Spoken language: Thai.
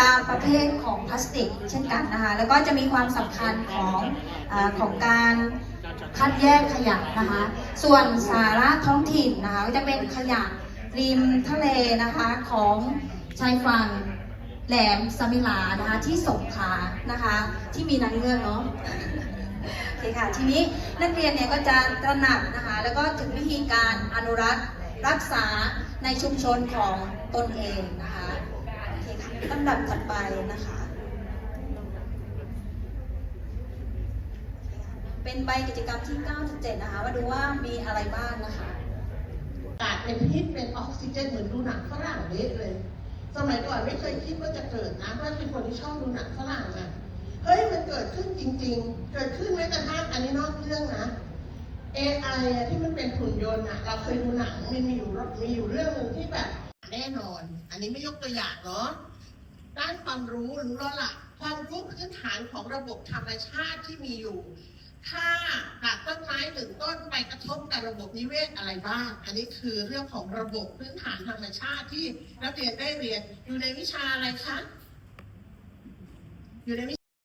ตามประเภทของพลาสติก เช่นกันนะคะ แล้วก็จะมีความสำคัญของอของการคัดแยกขยะนะคะ ส่วนสาระท้องถิ่นนะคะก็จะเป็นขยะริมทะเลนะคะของชายฝั่งแหลมสมิลานะคะที่สงขลานะคะ ที่มีนางเงือกเนาะโอเคค่ะทีนี้นักเรียนเนี่ยก็จะตระหนักนะคะ แล้วก็ถึงวิธีการอนุรักษ์รักษาในชุมชนของตนเองนะคะ ลำดับถัดไปนะคะ เป็นใบกิจกรรมที่9.7นะคะ มาดูว่ามีอะไรบ้างนะคะอากาศเป็นพิษเป็นออกซิเจนเหมือนดูหนังฝรั่งเละเลย สมัยก่อนไม่เคยคิดว่าจะเกิดนะเพราะเป็นคนที่ชอบดูหนังฝรั่งอะเฮ้ยมันเกิดขึ้นจริง ๆ เกิดขึ้นแม้กระทั่งอันนี้นอกเรื่องนะ AI ที่มันเป็นหุ่นยนต์อะเราเคยดูหนังมันมีอยู่มีอยู่เรื่องหนึ่งที่แบบแน่นอน อันนี้ไม่ยกตัวอย่างเนาะ ด้านความรู้รู้แล้วล่ะความรู้พื้นฐานของระบบธรรมชาติที่มีอยู่ ถ้าหากต้นไม้หนึ่งต้นไปกระทบกับระบบนิเวศอะไรบ้าง อันนี้คือเรื่องของระบบพื้นฐานธรรมชาติที่นักเรียนได้เรียนอยู่ในวิชาอะไรคะ อยู่ในวิ